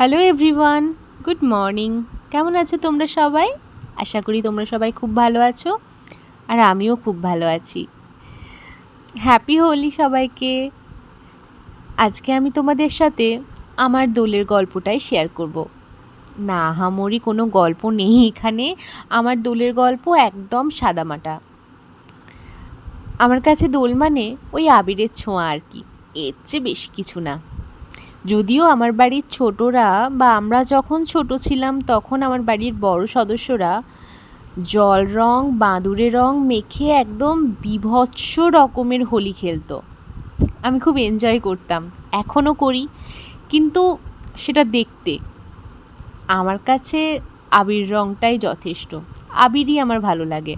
Hello everyone good morning কেমন আছো তোমরা সবাই? আশা করি তোমরা সবাই খুব ভালো আছো আর আমিও খুব ভালো আছি। হ্যাপি হোলি সবাইকে। আজকে আমি তোমাদের সাথে আমার দোলের গল্পটাই শেয়ার করব। না আহামরি কোনো গল্প নেই এখানে। আমার দোলের গল্প একদম সাদামাটা। আমার কাছে দোল মানে ওই আবিরের ছোঁয়া আর কি। এর চেয়ে বেশি কিছু না। যদিও আমার বাড়ির ছোটরা বা আমরা যখন ছোট ছিলাম তখন আমার বাড়ির বড় সদস্যরা জল রং বাঁদুরে রং মেখে একদম বিভৎস রকমের হোলি খেলতো। আমি খুব এনজয় করতাম, এখনও করি, কিন্তু সেটা দেখতে। আমার কাছে আবির রংটাই যথেষ্ট, আবিরই আমার ভালো লাগে।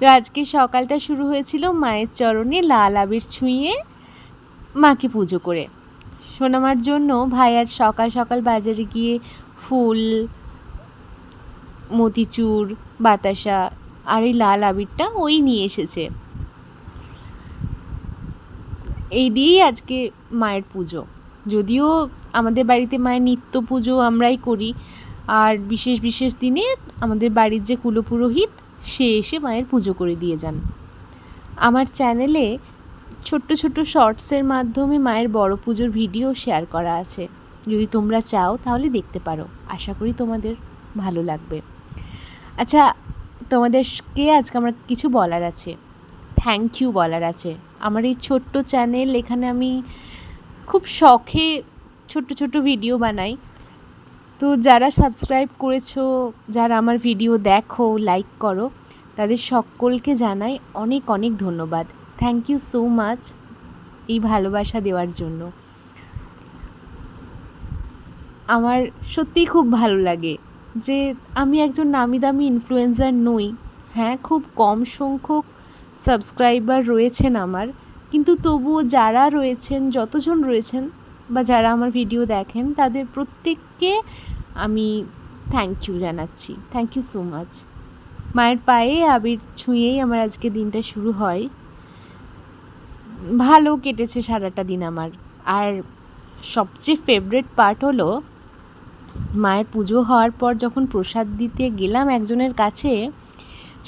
তো আজকে সকালটা শুরু হয়েছিল মায়ের চরণে লাল আবির ছুঁয়ে মাকে পুজো করে। সোনামার জন্য ভাইয়ার সকাল সকাল বাজারে গিয়ে ফুল, মতিচুর, বাতাসা আর এই লাল আবিরটা ওই নিয়ে এসেছে। এই দিয়েই আজকে মায়ের পুজো। যদিও আমাদের বাড়িতে মায়ের নিত্য পুজো আমরাই করি, আর বিশেষ বিশেষ দিনে আমাদের বাড়ির যে কুলপুরোহিত, সে এসে মায়ের পুজো করে দিয়ে যান। আমার চ্যানেলে ছোট্ট ছোট্ট শর্টসের মাধ্যমে মায়ের বড় পুজোর ভিডিও শেয়ার করা আছে। যদি তোমরা চাও, তাহলে দেখতে পারো। আশা করি তোমাদের ভালো লাগবে। আচ্ছা তোমাদেরকে আজকে আমার কিছু বলার আছে? থ্যাংক ইউ বলার আছে। আমার এই ছোট্ট চ্যানেল এখানে আমি খুব শখে ছোট্ট ছোট্ট ভিডিও বানাই। তো যারা সাবস্ক্রাইব করেছ, যারা আমার ভিডিও দেখো লাইক করো, তাদের সকলকে জানাই অনেক অনেক ধন্যবাদ। থ্যাংক ইউ সো মাচ এই ভালোবাসা দেওয়ার জন্য। আমার সত্যিই খুব ভালো লাগে যে আমি একজন নামি দামি ইনফ্লুয়েন্সার নই। হ্যাঁ খুব কম সংখ্যক সাবস্ক্রাইবার রয়েছেন আমার। কিন্তু তবুও যারা রয়েছেন, যতজন রয়েছেন বা যারা আমার ভিডিও দেখেন, তাদের প্রত্যেককে আমি থ্যাংক ইউ জানাচ্ছি। থ্যাংক ইউ সো মাচ মায়ের পায়ে আবির ছুঁয়েই আমার আজকে দিনটা শুরু হয়। ভালো কেটেছে সারাটা দিন আমার। আর সবচেয়ে ফেভারেট পার্ট হলো মায়ের পুজো হওয়ার পর যখন প্রসাদ দিতে গেলাম একজনের কাছে,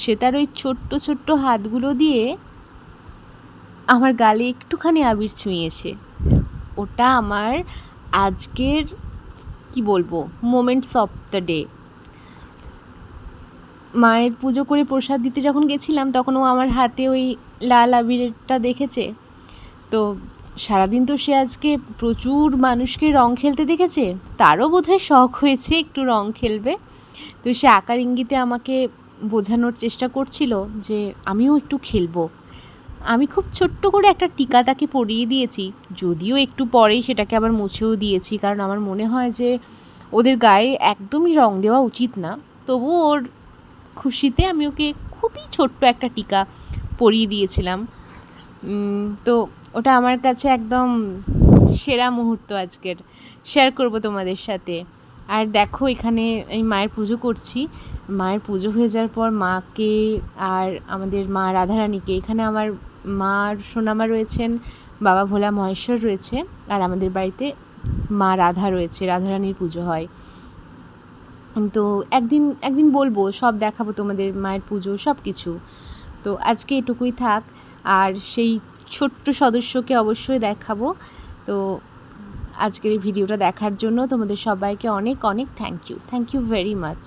সে তার ওই ছোট্ট ছোট্ট হাতগুলো দিয়ে আমার গালে একটুখানি আবির ছুঁয়েছে। ওটা আমার আজকের, কি বলব মোমেন্টস অফ দ্য ডে মায়ের পুজো করে প্রসাদ দিতে যখন গেছিলাম, তখন ও আমার হাতে ওই লাল আবিরটা দেখেছে। তো সারাদিন তো সে আজকে প্রচুর মানুষকে রং খেলতে দেখেছে, তারও বোধহয় শখ হয়েছে একটু রং খেলবে। তো সে আকার ইঙ্গিতে আমাকে বোঝানোর চেষ্টা করছিল যে আমিও একটু খেলব। আমি খুব ছোট্ট করে একটা টিকা তাকে পরিয়ে দিয়েছি, যদিও একটু পরেই সেটাকে আবার মুছেও দিয়েছি, কারণ আমার মনে হয় যে ওদের গায়ে একদমই রং দেওয়া উচিত না। তবু ওর খুশিতে আমি ওকে খুবই ছোট্ট একটা টিকা পরিয়ে দিয়েছিলাম। তো ওটা আমার কাছে একদম সেরা মুহূর্ত আজকের। শেয়ার করব তোমাদের সাথে। আর দেখো, এখানে এই মায়ের পুজো করছি। মায়ের পুজো হয়ে যাওয়ার পর মাকে আর আমাদের মা রাধারানীকে, এখানে আমার মার সোনামা রয়েছেন, বাবা ভোলা মহেশ্বর রয়েছে, আর আমাদের বাড়িতে মা রাধা রয়েছে, রাধারানীর পুজো হয়। তো একদিন একদিন বলব, সব দেখাবো তোমাদের মায়ের পুজো সব কিছু তো আজকে এটুকুই থাক। আর সেই ছোট্ট সদস্যকে অবশ্যই দেখাবো। তো আজকের এই ভিডিওটা দেখার জন্য তোমাদের সবাইকে অনেক অনেক thank you thank you very much